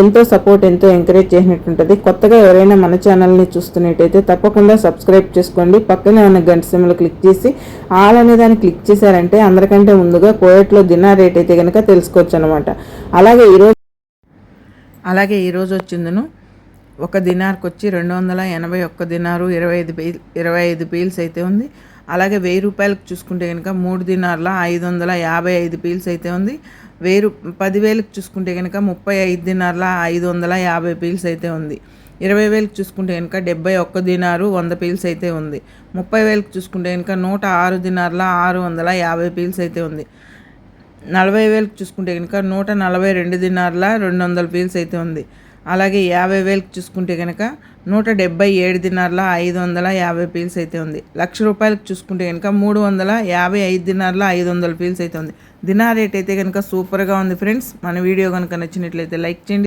ఎంతో సపోర్ట్ ఎంతో ఎంకరేజ్ చేసినట్టుంటుంది. కొత్తగా ఎవరైనా మన ఛానల్ని చూస్తున్నట్టయితే తప్పకుండా సబ్స్క్రైబ్ చేసుకోండి. పక్కనే ఉన్న గంట సిమ్లో క్లిక్ చేసి ఆల్ అనే దాన్ని క్లిక్ చేశారంటే అందరికంటే ముందుగా కోయట్లో దినా రేట్ అయితే కనుక తెలుసుకోవచ్చు అనమాట అలాగే ఈరోజు అలాగే ఈరోజు వచ్చిందను. ఒక దినార్కి వచ్చి రెండు వందల ఎనభై ఒక్క దినారు ఇరవై ఐదు పీల్ ఇరవై ఐదు పీల్స్ అయితే ఉంది. అలాగే వెయ్యి రూపాయలకు చూసుకుంటే కనుక మూడు దినార్ల ఐదు వందల యాభై ఐదు పీల్స్ అయితే ఉంది. వేరు పదివేలకు చూసుకుంటే కనుక ముప్పై ఐదు దినార్ల ఐదు వందల యాభై పీల్స్ అయితే ఉంది. ఇరవై వేలకు చూసుకుంటే కనుక డెబ్బై ఒక్క దినారు వంద పీల్స్ అయితే ఉంది. ముప్పై వేలకు చూసుకుంటే కనుక నూట ఆరు దినార్ల ఆరు వందల యాభై పీల్స్ అయితే ఉంది. నలభై వేలకు చూసుకుంటే కనుక నూట నలభై రెండు దినార్ల రెండు వందల పీల్స్ అయితే ఉంది. అలాగే యాభై వేలకు చూసుకుంటే కనుక నూట డెబ్బై ఏడు దినార్ల ఐదు వందల యాభై పీల్స్ అయితే ఉంది. లక్ష రూపాయలకు చూసుకుంటే కనుక మూడు వందల యాభై ఐదు దినార్ల ఐదు వందల పీల్స్ అయితే ఉంది. దినార్ రేట్ అయితే కనుక సూపర్గా ఉంది ఫ్రెండ్స్. మన వీడియో కనుక నచ్చినట్లయితే లైక్ చేయండి.